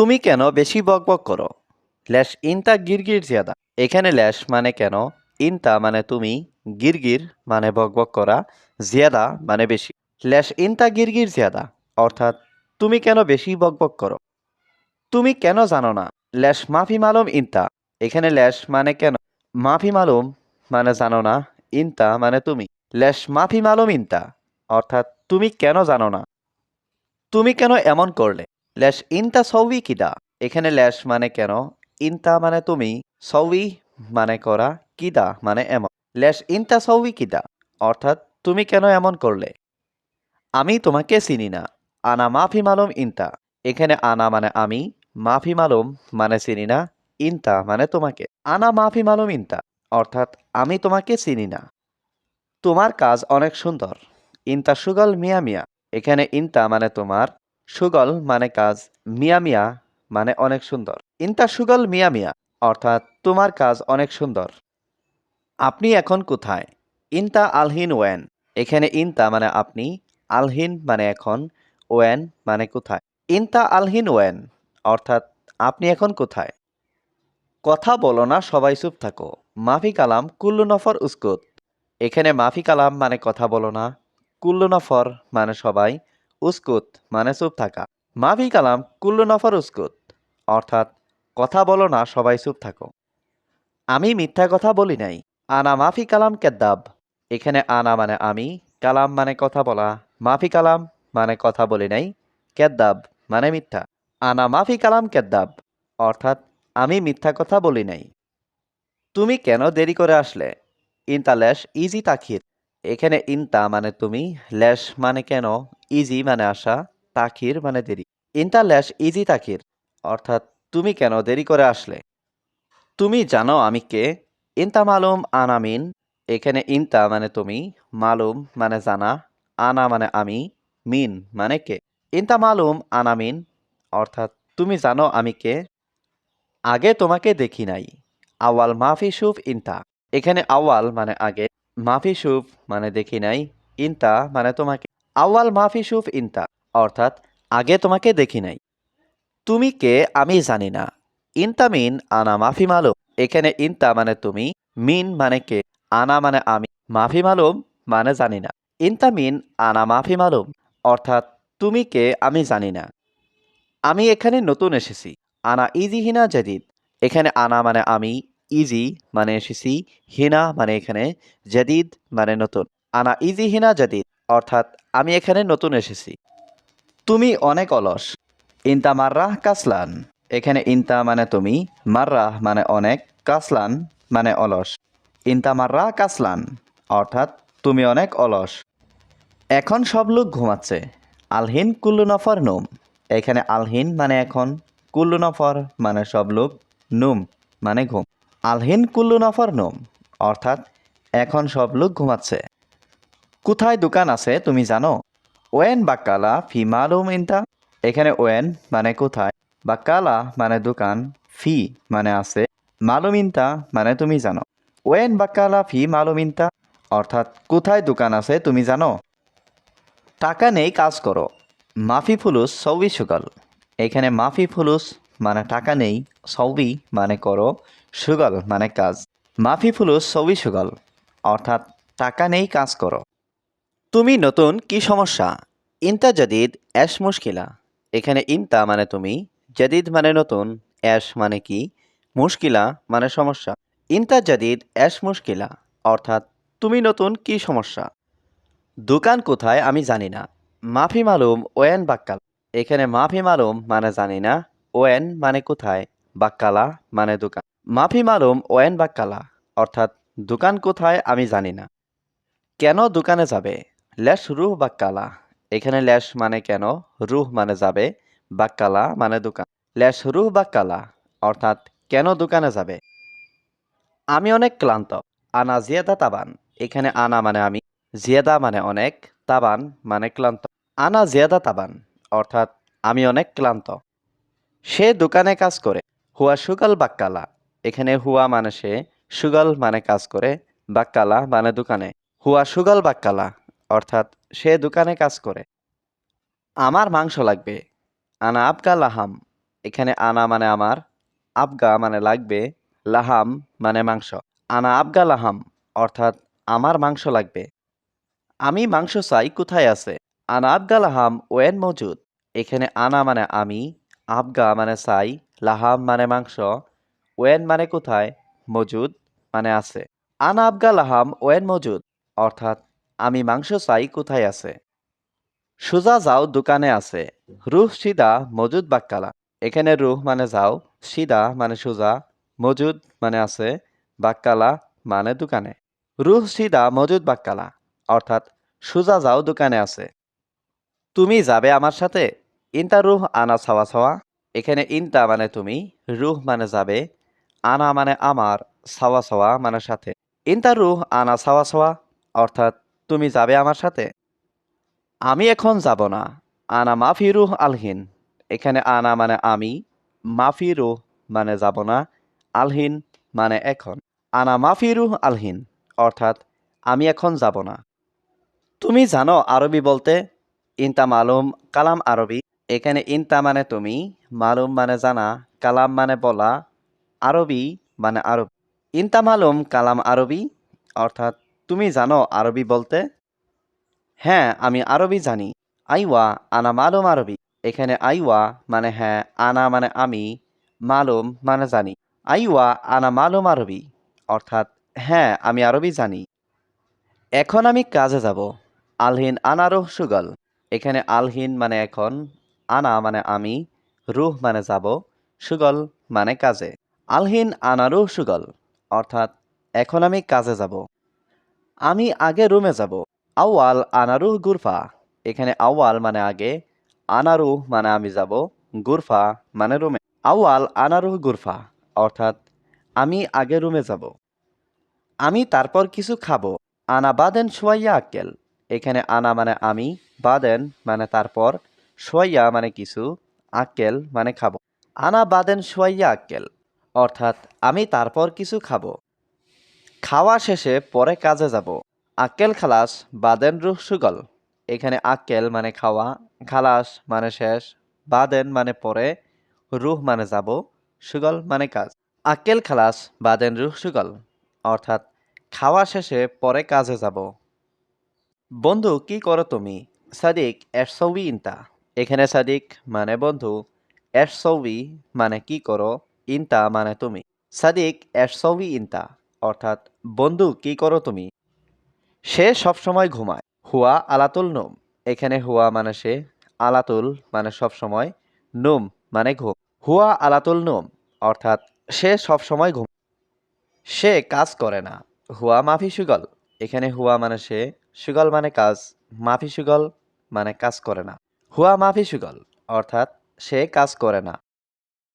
তুমি কেন বেশি বকবক করো? ল্যাশ ইনতা গিরগির জিয়াদা। এখানে ল্যাশ মানে কেন? ইনতা মানে তুমি গিরগির মানে বকবক করা, জিয়াদা মানে বেশি। ল্যাশ ইনতা গিরগির জিয়াদা, অর্থাৎ তুমি কেন বেশি বকবক করো? তুমি কেন জানো না? ল্যাশ মাফি মালুম ইনতা। এখানে ল্যাশ মানে কেন? মাফি মালুম মানে জানো না, ইনতা মানে তুমি। ল্যাশ মাফি মালুম ইনতা, অর্থাৎ তুমি কেন জানো না? তুমি কেন এমন করলে? ল্যাশ ইনতা সৌবি কিদা? এখানে ল্যাশ মানে কেন? ইনতা মানে তুমি সৌবি মানে করা, কিদা মানে এমন। ল্যাশ ইনতা সৌবি কিদা? অর্থাৎ তুমি কেন এমন করলে? আমি তোমাকে চিনি না। আনা মাফি মালুম ইনতা। এখানে আনা মানে আমি, মাফি মালুম মানে চিনি না, ইনতা মানে তোমাকে। আনা মাফি মালুম ইনতা, অর্থাৎ আমি তোমাকে চিনি না। তোমার কাজ অনেক সুন্দর। ইনতা সুগল মিয়া মিয়া। এখানে ইনতা মানে তোমার সুগল মানে কাজ, মিয়া মিয়া মানে অনেক সুন্দর। ইনতা সুগল মিয়া মিয়া, অর্থাৎ তোমার কাজ অনেক সুন্দর। আপনি এখন কোথায়? ইনতা আলহিন ওয়েন। এখানে ইনতা মানে আপনি, আলহিন মানে এখন, ওয়েন মানে কোথায়? ইনতা আলহিন ওয়েন, অর্থাৎ আপনি এখন কোথায়? কথা বলো না, সবাই চুপ থাকো। মাফি কালাম কুল্লু নফর উস্কুত। এখানে মাফি কালাম মানে কথা বলো না, কুল্লু নফর মানে সবাই উস্কুত মানে চুপ থাকা। মাফি কালাম, কুল্লু নফর উস্কুত। অর্থাৎ, কথা বলো না, সবাই চুপ থাকো। আমি মিথ্যা কথা বলি নাই। আনা মাফি কালাম কেদ্দাব। এখানে আনা মানে আমি, কালাম মানে কথা বলা। মাফি কালাম মানে কথা বলি নাই, কেদ্দাব মানে মিথ্যা। আনা মাফি কালাম কেদ্দাব। অর্থাৎ, আমি মিথ্যা কথা বলি নাই। তুমি কেন দেরি করে আসলে? ইনতা ল্যাশ ইজি তাখির এখানে ইনতা মানে তুমি, ল্যাশ মানে কেন, ইজি মানে আসা তাখির মানে দেরি। ইনতা, ল্যাশ, ইজি তাখির অর্থাৎ তুমি কেন দেরি করে আসলে? তুমি জানো আমি কে। ইনতা মালুম আনামিন এখানে ইনতা মানে তুমি, মালুম মানে জানা, আনা মানে আমি, মিন মানে কে। ইনতা মালুম আনামিন অর্থাৎ তুমি জানো আমি কে। আগে তোমাকে দেখি নাই। আওয়াল মাফি সুফ ইনতা। এখানে আওয়াল মানে আগে মাফি সুফ মানে দেখি নাই, ইনতা মানে তোমাকে। আওয়াল মাফি সুফ ইনতা, অর্থাৎ আগে তোমাকে দেখি নাই। তুমি কে আমি জানি না। ইনতা মিন আনা মাফি মালুম। এখানে ইনতা মানে তুমি, মিন মানে কে, আনা মানে আমি। মাফি মালুম মানে জানি না। ইনতা মিন আনা মাফি মালুম, অর্থাৎ তুমি কে আমি জানি না। আমি এখানে নতুন এসেছি। আনা ইজি হিনা জাদিদ। এখানে আনা মানে আমি ইজি মানে এসেছি হিনা মানে এখানে জাদিদ মানে নতুন। আনা ইজি, হিনা, জাদিদ। অর্থাৎ আমি এখানে নতুন এসেছি। তুমি অনেক অলস। ইনতা মাররাহ কাসলান। এখানে ইনতা মানে তুমি, মাররাহ মানে অনেক, কাসলান মানে অলস। ইনতা মাররাহ কাসলান, অর্থাৎ তুমি অনেক অলস। এখন সব লোক ঘুমাচ্ছে। আলহিন কুল্লু নফর নুম। এখানে আলহিন মানে এখন, কুল্লু নফর মানে সব লোক নুম মানে ঘুম। আলহিন কুল্লু নফর নুম, অর্থাৎ এখন সব লোক ঘুমাচ্ছে। কোথায় দোকান আছে তুমি জানো? ওয়েন বাক্কালা ফি মালুম ইনতা? এখানে ওয়েন মানে কোথায় বাক্কালা মানে দোকান, ফি মানে আছে, মালুম ইনতা মানে তুমি জানো। ওয়েন বাক্কালা ফি মালুম ইনতা, অর্থাৎ কোথায় দোকান আছে তুমি জানো? টাকা নেই, কাজ করো। মাফি ফুলুস সৌবি সুগল এখানে মাফি ফুলুস মানে টাকা নেই সৌবি মানে করো, সুগল মানে কাজ। মাফি ফুলুস সৌবি সুগল। অর্থাৎ টাকা নেই, কাজ করো। তুমি নতুন কি সমস্যা? ইনতা জাদিদ, অ্যাশ মুশকিলা। এখানে ইনতা মানে তুমি, জাদিদ মানে নতুন, অ্যাশ মানে কি? মুশকিলা মানে সমস্যা। ইনতা জাদিদ, অ্যাশ মুশকিলা। অর্থাৎ তুমি নতুন কি সমস্যা? দোকান কোথায় আমি জানি না। মাফি মালুম, ওয়েন বাক্কাল। এখানে মাফি মালুম মানে জানি না ওয়েন মানে কোথায়? বা বাক্কালা মানে দোকান। মাফি মালুম ওয়েন বা কালা অর্থাৎ দোকান কোথায় আমি জানি না। কেন দোকানে যাবে? ল্যাশ রুহ বা কালা এখানে ল্যাশ মানে কেন? রুহ মানে যাবে বা বাক্কালা মানে দোকান। ল্যাশ রুহ বা কালা অর্থাৎ কেন দোকানে যাবে? আমি অনেক ক্লান্ত। আনা জিয়াদা তাবান। এখানে আনা মানে আমি। জিয়াদা মানে অনেক। তাবান মানে ক্লান্ত। আনা জিয়াদা তাবান, অর্থাৎ আমি অনেক ক্লান্ত। সে দোকানে কাজ করে। হুয়া সুগাল বাক্কালা। এখানে হুয়া মানে সে, সুগাল মানে কাজ করে, বাক্কালা মানে দোকানে। হুয়া সুগাল বাক্কালা, অর্থাৎ সে দোকানে কাজ করে। আমার মাংস লাগবে। আনা আবকা লাহাম। এখানে আনা মানে আমার, আবগা মানে লাগবে, লাহাম মানে মাংস। আনা আবগা লাহাম, অর্থাৎ আমার মাংস লাগবে। আমি মাংস চাই কোথায় আছে? আনা আবগা লাহাম ওয়েন মজুদ। এখানে আনা মানে আমি আবগা মানে চাই লাহাম মানে মাংস, ওয়েন মানে কোথায়? মজুদ মানে আছে। আন আবগা লাহাম ওয়েন মজুদ, অর্থাৎ আমি মাংস চাই কোথায় আছে? সোজা যাও দোকানে আছে। রুহ সিদা, মজুদ বাক্কালা। এখানে রুহ মানে যাও, সিদা মানে সুজা, মজুদ মানে আছে, বাক্কালা মানে দোকানে। রুহ সিদা, মজুদ বাক্কালা, অর্থাৎ সোজা যাও দোকানে আছে। তুমি যাবে আমার সাথে? ইনতা রুহ আনা ছাওয়া ছাওয়া এখানে ইনতা মানে তুমি, রুহ মানে যাবে, আনা মানে আমার ছাওয়া ছাওয়া মানে সাথে। ইনতা রুহ আনা ছাওয়া ছাওয়া অর্থাৎ তুমি যাবে আমার সাথে। আমি এখন যাব না, আনা মাফি রুহ আলহিন। এখানে আনা মানে আমি, মাফি রুহ মানে যাব না, আলহিন মানে এখন। আনা মাফি রুহ আলহিন, অর্থাৎ আমি এখন যাব না। তুমি জানো আরবি বলতে, ইনতা মালুম কালাম আরবি। এখানে ইনতা মানে তুমি, মালুম মানে জানা, কালাম মানে বলা, আরবি মানে আরবি। ইনতা মালুম, কালাম আরবি, অর্থাৎ তুমি জানো আরবি বলতে? হ্যাঁ আমি আরবি জানি। আইওয়া, আনা মালুম আরবি। এখানে আইওয়া মানে হ্যাঁ আনা মানে আমি, মালুম মানে জানি। আইওয়া, আনা মালুম আরবি, অর্থাৎ হ্যাঁ আমি আরবি জানি। এখন আমি কাজে যাব। আলহিন আনা রুহ সুগল। এখানে আলহিন মানে এখন আনা মানে আমি, রুহ মানে যাব, সুগল মানে কাজে। আলহিন আনা রুহ, সুগল, অর্থাৎ এখন আমি কাজে যাব। আমি আগে রুমে যাব। আওয়াল আনারুহ গুরফা। এখানে আওয়াল মানে আগে আনারুহ মানে আমি যাব, গুরফা মানে রুমে। আওয়াল আনারুহ গুরফা, অর্থাৎ আমি আগে রুমে যাব। আমি তারপর কিছু খাব। আনা বাদেন সোয়াইয়া আক্কেল। এখানে আনা মানে আমি, বাদেন মানে তারপর সোয়াইয়া মানে কিছু, আক্কেল মানে খাব। আনা বাদেন সোয়াইয়া আক্কেল, অর্থাৎ আমি তারপর কিছু খাব। খাওয়া শেষে পরে কাজে যাব। আকেল খালাস, বাদেন রুহ সুগল এখানে আক্কেল মানে খাওয়া, খালাস মানে শেষ, বাদেন মানে পরে, রুহ মানে যাব, সুগল মানে কাজ। আকেল খালাস, বাদেন রুহ সুগল অর্থাৎ খাওয়া শেষে পরে কাজে যাব। বন্ধু, কি করো তুমি? সাদিক, এরসৌবি ইনতা। এখানে সাদিক মানে বন্ধু, এরসৌবি মানে কি করো, ইনতা মানে তুমি। সাদিক এরসৌবি ইনতা, অর্থাৎ বন্ধু কি করো তুমি? সে সবসময় ঘুমায়, হুয়া আলাতুল নোম। এখানে হুয়া মানে সে, আলাতুল মানে সবসময় নোম মানে ঘুম। হুয়া আলাতুল নোম, অর্থাৎ সে সবসময় ঘুম। সে কাজ করে না, হুয়া মাফি সুগল। এখানে হুয়া মানে সে, সুগল মানে কাজ, মাফি সুগল মানে কাজ করে না। হুয়া মাফি সুগল অর্থাৎ সে কাজ করে না।